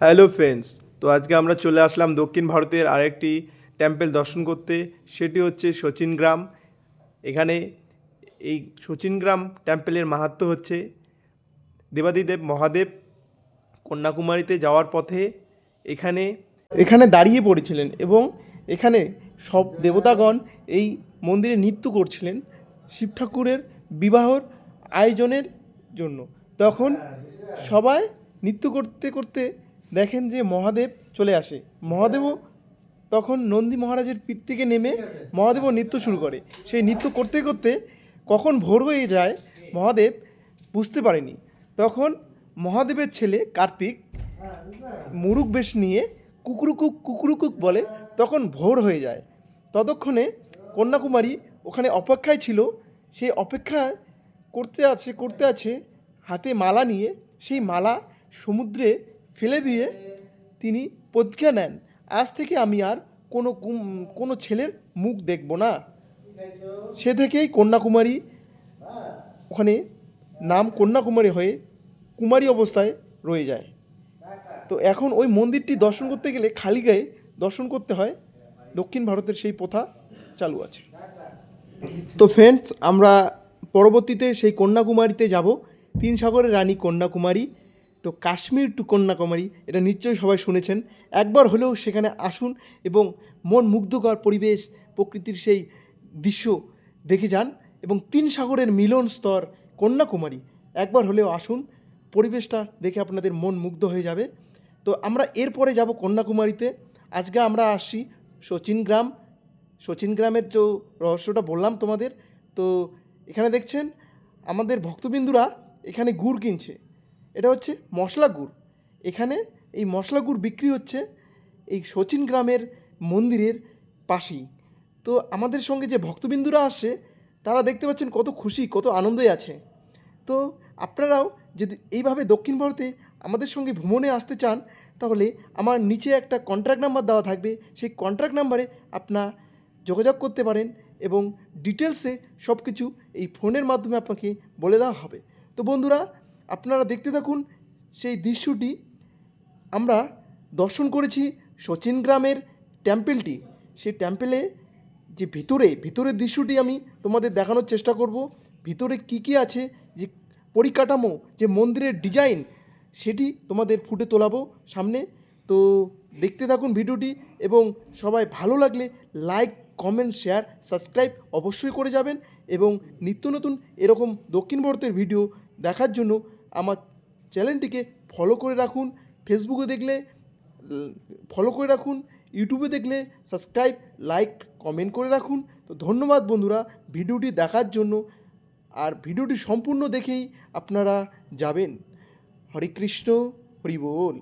Hello friends, তো আজকে আমরা চলে আসলাম দক্ষিণ ভারতের আরেকটি টেম্পল দর্শন করতে। সেটি হচ্ছে শচীন গ্রাম। এখানে এই শচীন গ্রাম টেম্পলের মাহাত্ম্য হচ্ছে দেবাদিদেব মহাদেব কন্যাকুমারীতে যাওয়ার পথে এখানে এখানে দাঁড়িয়ে পড়েছিলেন এবং এখানে সব দেবতাগণ এই মন্দিরে নৃত্য করছিলেন শিব ঠাকুরের বিবাহর আয়োজনের জন্য। তখন সবাই নৃত্য করতে করতে দেখেন যে মহাদেব চলে আসে। মহাদেবও তখন নন্দী মহারাজের পিঠ থেকে নেমে মহাদেবও নৃত্য শুরু করে। সেই নৃত্য করতে করতে কখন ভোর হয়ে যায়, মহাদেব বুঝতে পারেনি। তখন মহাদেবের ছেলে কার্তিক মুরুক বেশ নিয়ে কুকুরুকুক কুকুরুকুক বলে তখন ভোর হয়ে যায়। ততক্ষণে কন্যাকুমারী ওখানে অপেক্ষায় ছিল। সেই অপেক্ষা করতে আছে করতে আছে, হাতে মালা নিয়ে সেই মালা সমুদ্রে ফেলে দিয়ে তিনি প্রতিজ্ঞা নেন, আজ থেকে আমি আর কোনো কোনো ছেলের মুখ দেখব না। সে থেকেই কন্যাকুমারী ওখানে নাম কন্যাকুমারী হয়ে কুমারী অবস্থায় রয়ে যায়। তো এখন ওই মন্দিরটি দর্শন করতে গেলে খালি গায়ে দর্শন করতে হয়। দক্ষিণ ভারতের সেই প্রথা চালু আছে। তো ফ্রেন্ডস আমরা পরবর্তীতে সেই কন্যাকুমারীতে যাব। তিন সাগরের রানী কন্যাকুমারী তো কাশ্মীর টু কন্যাকুমারী, এটা নিশ্চয়ই সবাই শুনেছেন। একবার হলেও সেখানে আসুন এবং মন মুগ্ধকর পরিবেশ, প্রকৃতির সেই দৃশ্য দেখে যান এবং তিন সাগরের মিলন স্তর কন্যাকুমারী, একবার হলেও আসুন। পরিবেশটা দেখে আপনাদের মন মুগ্ধ হয়ে যাবে। তো আমরা এরপরে যাব কন্যাকুমারীতে। আজকে আমরা গ্রাম। শচীন গ্রামের যে রহস্যটা বললাম তোমাদের। তো এখানে দেখছেন, আমাদের ভক্তবিন্দুরা এখানে গুড় কিনছে। এটা হচ্ছে মশলা গুড়। এখানে এই মশলা গুড় বিক্রি হচ্ছে এই শচীন গ্রামের মন্দিরের পাশেই। তো আমাদের সঙ্গে যে ভক্তবিন্দুরা আসছে, তারা দেখতে পাচ্ছেন কত খুশি, কত আনন্দে আছে। তো আপনারাও যদি এইভাবে দক্ষিণ ভারতে আমাদের সঙ্গে ভ্রমণে আসতে চান, তাহলে আমার নিচে একটা কন্ট্রাক্ট নাম্বার দেওয়া থাকবে। সেই কন্ট্রাক্ট নাম্বারে আপনার যোগাযোগ করতে পারেন এবং ডিটেলসে সব কিছু এই ফোনের মাধ্যমে আপনাকে বলে দেওয়া হবে। তো বন্ধুরা আপনারা দেখতে থাকুন সেই দৃশ্যটি। আমরা দর্শন করেছি সচিন গ্রামের টেম্পেলটি সেই টেম্পেলে যে ভিতরে, ভিতরের দৃশ্যটি আমি তোমাদের দেখানোর চেষ্টা করব। ভিতরে কি কি আছে, যে পরিকাঠামো, যে মন্দিরের ডিজাইন সেটি তোমাদের ফুটে তোলাবো সামনে। তো দেখতে থাকুন ভিডিওটি এবং সবাই ভালো লাগলে লাইক কমেন্ট শেয়ার সাবস্ক্রাইব অবশ্যই করে যাবেন এবং নিত্য নতুন এরকম দক্ষিণ ভারতের ভিডিও দেখার জন্য আমার চ্যানেলটিকে ফলো করে রাখুন ফেসবুকে দেখলে ফলো করে রাখুন ইউটিউবে দেখলে সাবস্ক্রাইব লাইক কমেন্ট করে রাখুন। তো ধন্যবাদ বন্ধুরা, ভিডিওটি দেখার জন্য। আর ভিডিওটি সম্পূর্ণ দেখেই আপনারা যাবেন। হরে কৃষ্ণ, হরি বল।